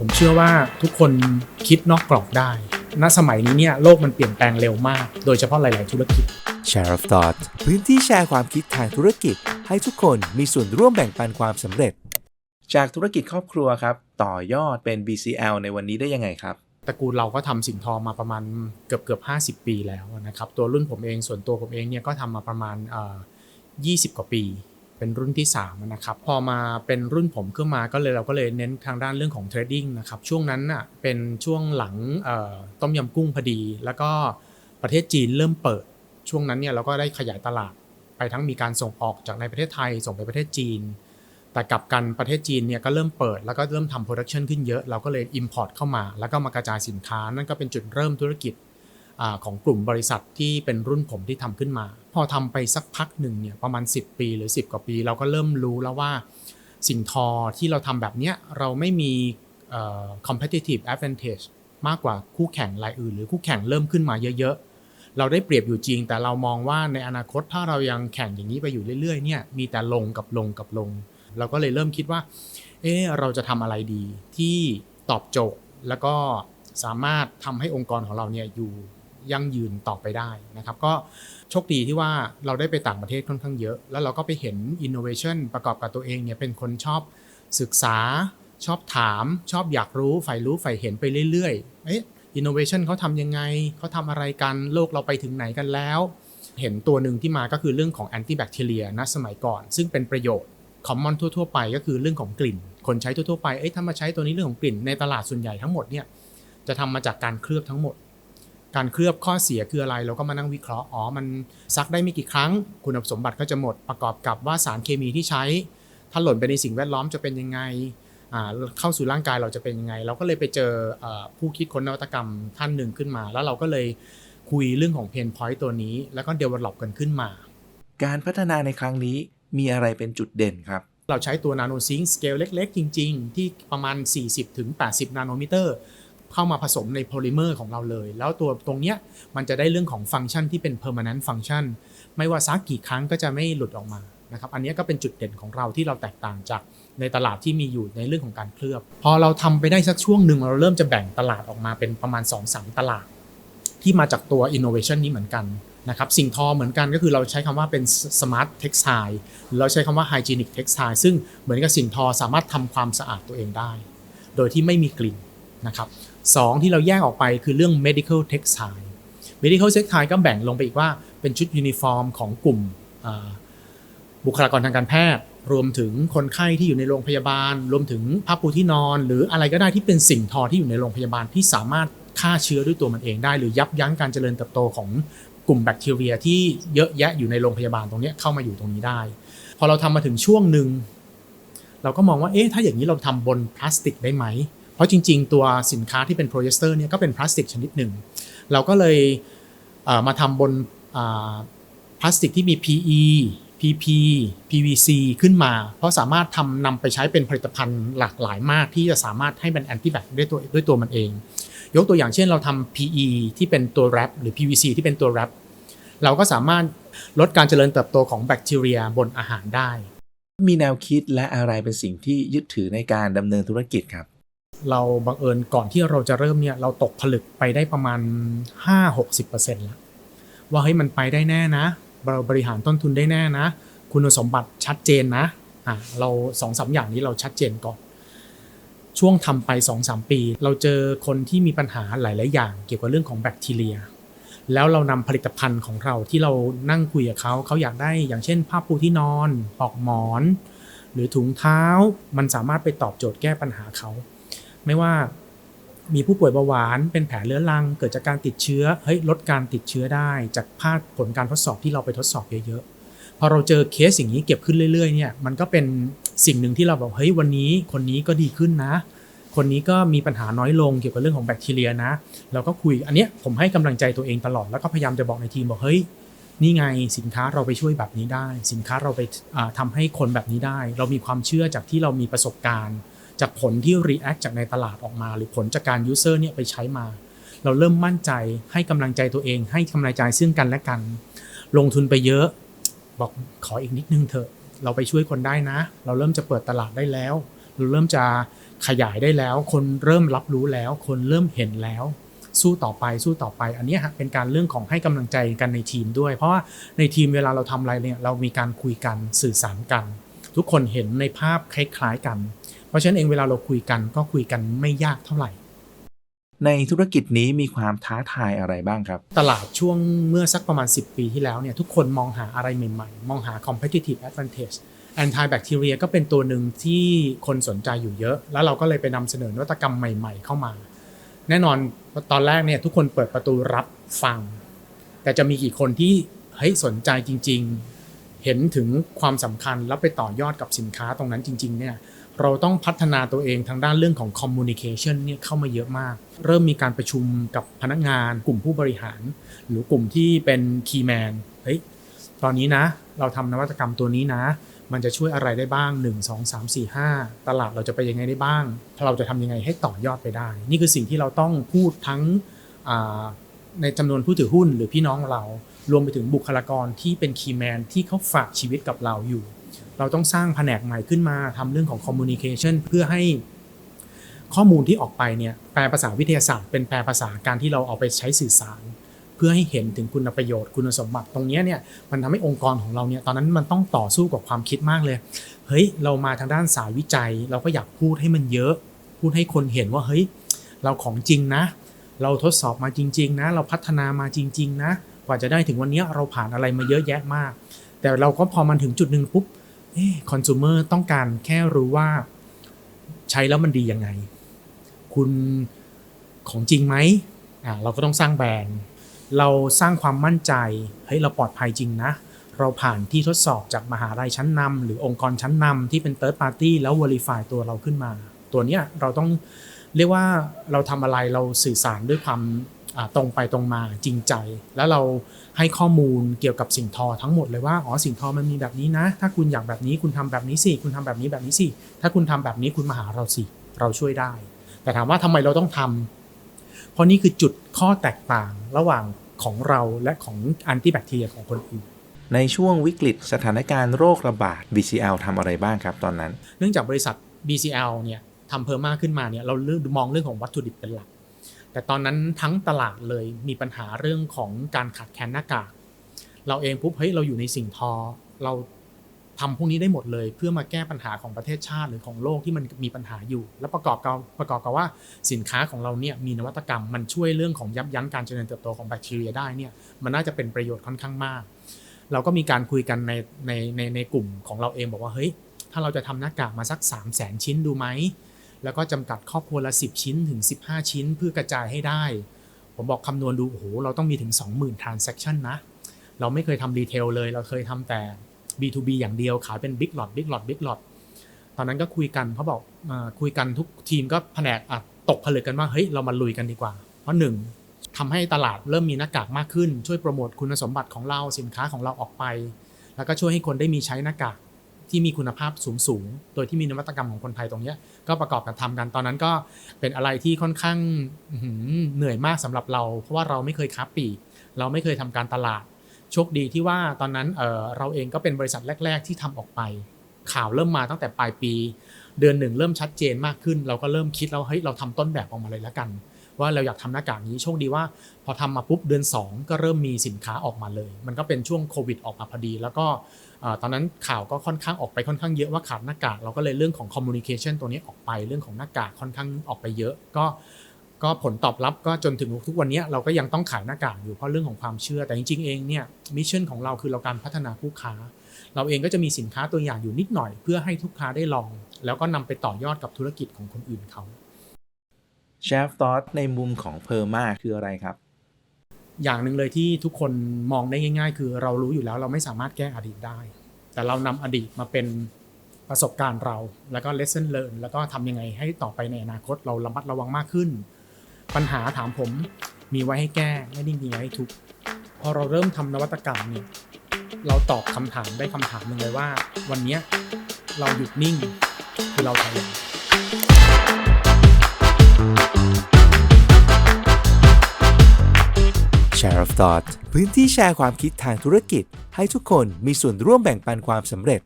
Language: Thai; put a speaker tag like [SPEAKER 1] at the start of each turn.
[SPEAKER 1] ผมเชื่อว่าทุกคนคิดนอกกรอบได้ ณ สมัยนี้เนี่ยโลกมันเปลี่ยนแปลงเร็วมาก โดยเฉพาะหลาย ๆ ธุรกิจ
[SPEAKER 2] Share of Thought พื้นที่แชร์ความคิดทางธุรกิจ ให้ทุกคนมีส่วนร่วมแบ่งปันความสำเร็จ จากธุรกิจครอบครัวครับ ต่อยอดเป็น BCL ในวันนี้ได้ยังไงครับ
[SPEAKER 1] ตระกูลเราก็ทำสิ่งทอมาประมาณเกือบเกือบห้าสิบปีแล้วนะครับ ตัวรุ่นผมเองส่วนตัวผมเองเนี่ยก็ทำมาประมาณเอ่อยี่สิบกว่าปี เป็นรุ่นที่3นะครับพอมาเป็นรุ่นผมขึ้นมาก็เลยเราก็เลยเน้นทางด้านเรื่องของเทรดดิ้งนะครับช่วงนั้นน่ะเป็นช่วงหลังต้มยำกุ้งพอดี แล้วก็ประเทศจีนเริ่มเปิด ช่วงนั้นเนี่ยเราก็ได้ขยายตลาดไปทั้งมีการส่งออกจากในประเทศไทยส่งไปประเทศจีน แต่กลับกันประเทศจีนเนี่ยก็เริ่มเปิด แล้วก็เริ่มทำโปรดักชันขึ้นเยอะเราก็เลย Import เข้ามา แล้วก็มากระจายสินค้านั่นก็เป็นจุดเริ่มธุรกิจ ของกลุ่มบริษัทที่เป็นรุ่นผมที่ทำขึ้นมา พอทำไปสักพักหนึ่งเนี่ยประมาณ 10 ปีหรือ 10 กว่าปี เราก็เริ่มรู้แล้วว่าสิ่งทอที่เราทำแบบเนี้ยเราไม่มี competitive advantage มากกว่าคู่แข่งรายอื่น หรือคู่แข่งเริ่มขึ้นมาเยอะๆ เราได้เปรียบอยู่จริง แต่เรามองว่าในอนาคตถ้าเรายังแข่งอย่างนี้ไปอยู่เรื่อยๆเนี่ยมีแต่ลงกับลงกับลง เราก็เลยเริ่มคิดว่าเอ๊ะเราจะทำอะไรดีที่ตอบโจทย์แล้วก็สามารถทำให้องค์กรของเราเนี่ยอยู่ ยั่งยืนต่อไปได้นะครับ ก็โชคดีที่ว่าเราได้ไปต่างประเทศค่อนข้างเยอะ แล้วเราก็ไปเห็น innovation ประกอบกับตัวเองเนี่ยเป็นคนชอบศึกษา ชอบถาม ชอบอยากรู้ใฝ่รู้ใฝ่เห็นไปเรื่อยๆเอ๊ะ innovation เขาทำยังไงเขาทำอะไรกันโลกเราไปถึงไหนกันแล้ว เห็นตัวหนึ่งที่มาก็คือเรื่องของ antibacteria นะสมัยก่อน ซึ่งเป็นประโยชน์คอมมอนทั่ว ๆ ไปก็คือเรื่องของกลิ่น คนใช้ทั่วๆไป เอ้ยถ้ามาใช้ตัวนี้เรื่องของกลิ่นในตลาดส่วนใหญ่ทั้งหมดเนี่ยจะทำมาจากการเคลือบทั้งหมด การเคลือบข้อเสียคืออะไรเราก็มานั่งวิเคราะห์อ๋อมันซักได้ไม่กี่ครั้ง คุณสมบัติก็จะหมดประกอบกับว่าสารเคมีที่ใช้ ถ้าหล่นไปในสิ่งแวดล้อมจะเป็นยังไงอ่าเข้าสู่ร่างกายเราจะเป็นยังไง เราก็เลยไปเจอเออผู้คิดค้นนวัตกรรมท่านหนึ่งขึ้นมา แล้วเราก็เลยคุยเรื่องของเพนพอยต์ตัวนี้ แล้วก็เดเวลลอปกันขึ้นมา
[SPEAKER 2] การพัฒนาในครั้งนี้มีอะไรเป็นจุดเด่นครับ
[SPEAKER 1] เราใช้ตัวนาโนซิงค์สเกลเล็ก ๆ จริง ๆ ที่ประมาณ 40-80ถึง80นาโนมิเตอร์ เข้ามาผสมในโพลิเมอร์ของเราเลย แล้วตัวตรงเนี้ยมันจะได้เรื่องของฟังก์ชันที่เป็น permanent function ไม่ว่าซักกี่ครั้งก็จะไม่หลุดออกมานะครับอันนี้ก็เป็นจุดเด่นของเราที่เราแตกต่างจากในตลาดที่มีอยู่ในเรื่องของการเคลือบ พอเราทำไปได้สักช่วงหนึ่งเราเริ่มจะแบ่งตลาดออกมาเป็นประมาณ 2-3 ตลาด ที่มาจากตัว innovation นี้เหมือนกันนะครับสิ่งทอเหมือนกันก็คือเราใช้คำว่าเป็น smart textile หรือเราใช้คำว่า hygienic textile ซึ่งเหมือนกับสิ่งทอสามารถทำความสะอาดตัวเองได้ โดยที่ไม่มีกลิ่น นะครับสองที่เราแยกออกไปคือเรื่อง medical textile medical textile ก็แบ่งลงไปอีกว่าเป็นชุดยูนิฟอร์มของกลุ่มบุคลากรทางการแพทย์ รวมถึงคนไข้ที่อยู่ในโรงพยาบาล รวมถึงผ้าปูที่นอน หรืออะไรก็ได้ที่เป็นสิ่งทอที่อยู่ในโรงพยาบาลที่สามารถฆ่าเชื้อด้วยตัวมันเองได้ หรือยับยั้งการเจริญเติบโตของกลุ่มแบคทีเรียที่เยอะแยะอยู่ในโรงพยาบาลตรงนี้เข้ามาอยู่ตรงนี้ได้ พอเราทำมาถึงช่วงหนึ่งเราก็มองว่าเอ๊ะถ้าอย่างนี้เราทำบนพลาสติกได้ไหม เพราะจริง ๆ ตัวสินค้าที่เป็นโพลีเอสเตอร์เนี่ยก็เป็นพลาสติกชนิดหนึ่ง เราก็เลยเมาทำบนพลาสติกที่มี PE PP PVC ขึ้นมา เพราะสามารถทำนำไปใช้เป็นผลิตภัณฑ์หลากหลายมาก ที่จะสามารถให้เป็นแอนติแบคด้วยตัวด้วยตัวมันเอง ยกตัวอย่างเช่นเราทำ PE ที่เป็นตัวแรปหรือ PVC ที่เป็นตัวแรปเราก็สามารถลดการเจริญเติบโตของแบคทีเรียบนอาหารได้
[SPEAKER 2] มีแนวคิดและอะไรเป็นสิ่งที่ยึดถือในการดำเนินธุรกิจครับ
[SPEAKER 1] เราบังเอิญก่อนที่เราจะเริ่มเนี่ยเราตกผลึกไปได้ประมาณ 5-60%แล้วว่าเฮ้ยมันไปได้แน่นะเราบริหารต้นทุนได้แน่นะ คุณสมบัติชัดเจนนะอะเราสองสามอย่างนี้เราชัดเจนก่อน ช่วงทำไป2-3ปี เราเจอคนที่มีปัญหาหลาย ๆ อย่าง เกี่ยวกับเรื่องของแบคทีเรีย แล้วเรานำผลิตภัณฑ์ของเราที่เรานั่งคุยกับเขาเขาอยากได้อย่างเช่นผ้าปูที่นอนปลอกหมอน หรือถุงเท้ามันสามารถไปตอบโจทย์แก้ปัญหาเขา ไม่ว่ามีผู้ป่วยเบาหวานเป็นแผลเรื้อรัง เกิดจากการติดเชื้อเฮ้ยลดการติดเชื้อได้ จากภาคผลการทดสอบที่เราไปทดสอบเยอะๆพอเราเจอเคสอย่างนี้เก็บขึ้นเรื่อยๆเนี่ยมันก็เป็นสิ่งหนึ่งที่เราบอกเฮ้ยวันนี้คนนี้ก็ดีขึ้นนะ คนนี้ก็มีปัญหาน้อยลงเกี่ยวกับเรื่องของแบคทีเรียนะเราก็คุยอันเนี้ยผมให้กำลังใจตัวเองตลอดแล้วก็พยายามจะบอกในทีมบอกเฮ้ยนี่ไงสินค้าเราไปช่วยแบบนี้ได้ สินค้าเราไปทำาให้คนแบบนี้ได้ เรามีความเชื่อจากที่เรามีประสบการณ์ จากผลที่ react จากในตลาดออกมา หรือผลจากการ user เนี่ยไปใช้มา เราเริ่มมั่นใจให้กำลังใจตัวเอง ให้กำลังใจซึ่งกันและกัน ลงทุนไปเยอะบอกขออีกนิดนึงเถอะ เราไปช่วยคนได้นะ เราเริ่มจะเปิดตลาดได้แล้ว เราเริ่มจะขยายได้แล้ว คนเริ่มรับรู้แล้ว คนเริ่มเห็นแล้ว สู้ต่อไปสู้ต่อไป อันนี้ฮะเป็นการเรื่องของให้กำลังใจกันในทีมด้วย เพราะว่าในทีมเวลาเราทำอะไรเนี่ยเรามีการคุยกันสื่อสารกัน ทุกคนเห็นในภาพคล้ายๆกัน ราะฉะนั้นเองเวลาเราคุยกันก็คุยกันไม่ยากเท่าไหร่
[SPEAKER 2] ในธุรกิจนี้มีความท้าทายอะไรบ้างครับ
[SPEAKER 1] ตลาดช่วงเมื่อสักประมาณ 10 ปีที่แล้วเนี่ยทุกคนมองหาอะไรใหม่ๆ มองหา competitive advantage antibacteria ก็เป็นตัวหนึ่งที่คนสนใจอยู่เยอะ แล้วเราก็เลยไปนำเสนอนวัตกรรมใหม่ ๆ เข้ามา แน่นอนตอนแรกเนี่ยทุกคนเปิดประตูรับฟัง แต่จะมีกี่คนที่เฮ้ยสนใจจริง ๆ เห็นถึงความสำคัญแล้วไปต่อยอดกับสินค้าตรงนั้นจริง ๆ เนี่ย เราต้องพัฒนาตัวเองทางด้านเรื่องของ communication เนี่ยเข้ามาเยอะมาก เริ่มมีการประชุมกับพนักงาน กลุ่มผู้บริหาร หรือกลุ่มที่เป็น key man เฮ้ยตอนนี้นะ เราทำนวัตกรรมตัวนี้นะ มันจะช่วยอะไรได้บ้าง 1 2 3 4 5 ตลาดเราจะไปยังไงได้บ้าง เราจะทำยังไงให้ต่อยอดไปได้ นี่คือสิ่งที่เราต้องพูดทั้งในจำนวนผู้ถือหุ้นหรือพี่น้องเรา รวมไปถึงบุคลากรที่เป็น key man ที่เขาฝากชีวิตกับเราอยู่ เราต้องสร้างแผนกใหม่ขึ้นมาทำเรื่องของ communication เพื่อให้ข้อมูลที่ออกไปเนี่ยแปลภาษาวิทยาศาสตร์เป็นแปลภาษาการที่เราเอาไปใช้สื่อสาร เพื่อให้เห็นถึงคุณประโยชน์คุณสมบัติตรงเนี้ยเนี่ยมันทำให้องค์กรของเราเนี่ยตอนนั้นมันต้องต่อสู้กับความคิดมากเลย เฮ้ยเรามาทางด้านสายวิจัย เราก็อยากพูดให้มันเยอะ พูดให้คนเห็นว่าเฮ้ยเราของจริงนะ เราทดสอบมาจริง ๆ นะ เราพัฒนามาจริง ๆ นะ กว่าจะได้ถึงวันเนี้ยเราผ่านอะไรมาเยอะแยะมาก แต่เราก็พอมันถึงจุดหนึ่งปุ๊บ คอน sumer ต้องการแค่รู้ว่าใช้แล้วมันดียังไง คุณของจริงไหมอ่าเราก็ต้องสร้างแบรนด์ เราสร้างความมั่นใจ เฮ้ย เราปลอดภัยจริงนะ เราผ่านที่ทดสอบจากมหาลัยชั้นนำหรือองค์กรชั้นนำที่เป็น third party แล้ว verify ตัวเราขึ้นมา ตัวเนี้ยเราต้องเรียกว่าเราทำอะไรเราสื่อสารด้วยความ ตรงไปตรงมาจริงใจ แล้วเราให้ข้อมูลเกี่ยวกับสิ่งทอทั้งหมดเลยว่าอ๋อสิ่งทอมันมีแบบนี้นะ ถ้าคุณอยากแบบนี้คุณทำแบบนี้สิคุณทำแบบนี้แบบนี้สิถ้าคุณทำแบบนี้คุณมาหาเราสิเราช่วยได้ แต่ถามว่าทำไมเราต้องทำเพราะนี่คือจุดข้อแตกต่างระหว่างของเราและของแอนติแบคทีเรียของคนอื่น
[SPEAKER 2] ในช่วงวิกฤตสถานการณ์โรคระบาด BCL ทำอะไรบ้างครับตอนนั้น
[SPEAKER 1] เนื่องจากบริษัท BCL เนี่ยทำเพิ่มมากขึ้นมาเนี่ยเราเลือกมองเรื่องของวัตถุดิบเป็นหลัก แต่ตอนนั้นทั้งตลาดเลยมีปัญหาเรื่องของการขาดแคลนหน้ากาก เราเองปุ๊บเฮ้ยเราอยู่ในสิ่งทอ เราทำพวกนี้ได้หมดเลย เพื่อมาแก้ปัญหาของประเทศชาติหรือของโลกที่มันมีปัญหาอยู่ แล้วประกอบกับประกอบกับว่าสินค้าของเราเนี่ยมีนวัตกรรมมันช่วยเรื่องของยับยั้งการเจริญเติบโตของแบคทีเรียได้เนี่ยมันน่าจะเป็นประโยชน์ค่อนข้างมาก เราก็มีการคุยกันในในในในกลุ่มของเราเองบอกว่าเฮ้ยถ้าเราจะทำหน้ากากมาสัก 3 0 0แสนชิ้นดูไหม แล้วก็จำกัดครอบครัวละ 10 ชิ้นถึง 15 ชิ้นเพื่อกระจายให้ได้ ผมบอกคำนวณดูโอ้โหเราต้องมีถึง 20,000 transaction นะ เราไม่เคยทำรีเทลเลย เราเคยทำแต่ B2B อย่างเดียวขายเป็น Big Lot Big Lot Big Lot ตอนนั้นก็คุยกันเขาบอกคุยกันทุกทีมก็แผนกตกผลึกกันว่าเฮ้ยเรามาลุยกันดีกว่า เพราะหนึ่งทำให้ตลาดเริ่มมีหน้ากากมากขึ้น ช่วยโปรโมทคุณสมบัติของเราสินค้าของเราออกไป แล้วก็ช่วยให้คนได้มีใช้หน้ากาก ที่มีคุณภาพสูงสูงโดยที่มีนวัตกรรมของคนไทยตรงนี้ก็ประกอบกันทำกันตอนนั้นก็เป็นอะไรที่ค่อนข้างเหนื่อยมากสำหรับเรา เพราะว่าเราไม่เคยค้าปลีกเราไม่เคยทำการตลาดโชคดีที่ว่าตอนนั้นเราเองก็เป็นบริษัทแรก ๆ ที่ทำออกไป ข่าวเริ่มมาตั้งแต่ปลายปี เดือนหนึ่งเริ่มชัดเจนมากขึ้น เราก็เริ่มคิดแล้วเฮ้ยเราทำต้นแบบออกมาเลยแล้วกัน ว่าเราอยากทำหน้ากากนี้โชคดีว่า พอทำมาปุ๊บเดือน 2 ก็เริ่มมีสินค้าออกมาเลย มันก็เป็นช่วงโควิดออกมาพอดี แล้วก็ตอนนั้นข่าวก็ค่อนข้างออกไปค่อนข้างเยอะว่าขาดหน้ากากเราก็เลยเรื่องของคอมมูนิเคชันตัวนี้ออกไปเรื่องของหน้ากากค่อนข้างออกไปเยอะก็ก็ผลตอบรับก็จนถึงทุกวันนี้เราก็ยังต้องขายหน้ากากอยู่เพราะเรื่องของความเชื่อ แต่จริงๆเองเนี่ยมิชชั่นของเราคือเราการพัฒนาผู้ค้า เราเองก็จะมีสินค้าตัวอย่างอยู่นิดหน่อย เพื่อให้ลูกค้าได้ลอง แล้วก็นำไปต่อยอดกับธุรกิจของคนอื่นเขา
[SPEAKER 2] เชฟทอสในมุมของเพอร์มาคืออะไรครับ
[SPEAKER 1] อย่างหนึ่งเลยที่ทุกคนมองได้ง่าย ๆ คือเรารู้อยู่แล้วเราไม่สามารถแก้อดีตได้ แต่เรานำอดีตมาเป็นประสบการณ์เรา แล้วก็ lesson learn แล้วก็ทำยังไงให้ต่อไปในอนาคตเราระมัดระวังมากขึ้น ปัญหาถามผมมีไว้ให้แก้ไม่ได้มีไว้ให้ทุกพอเราเริ่มทำนวัตกรรมเนี่ยเราตอบคำถามได้คำถามหนึ่งเลยว่า วันนี้เราหยุดนิ่งคือเราถอย
[SPEAKER 2] Share of Thought พื้นที่แชร์ความคิดทางธุรกิจ ให้ทุกคนมีส่วนร่วมแบ่งปันความสำเร็จ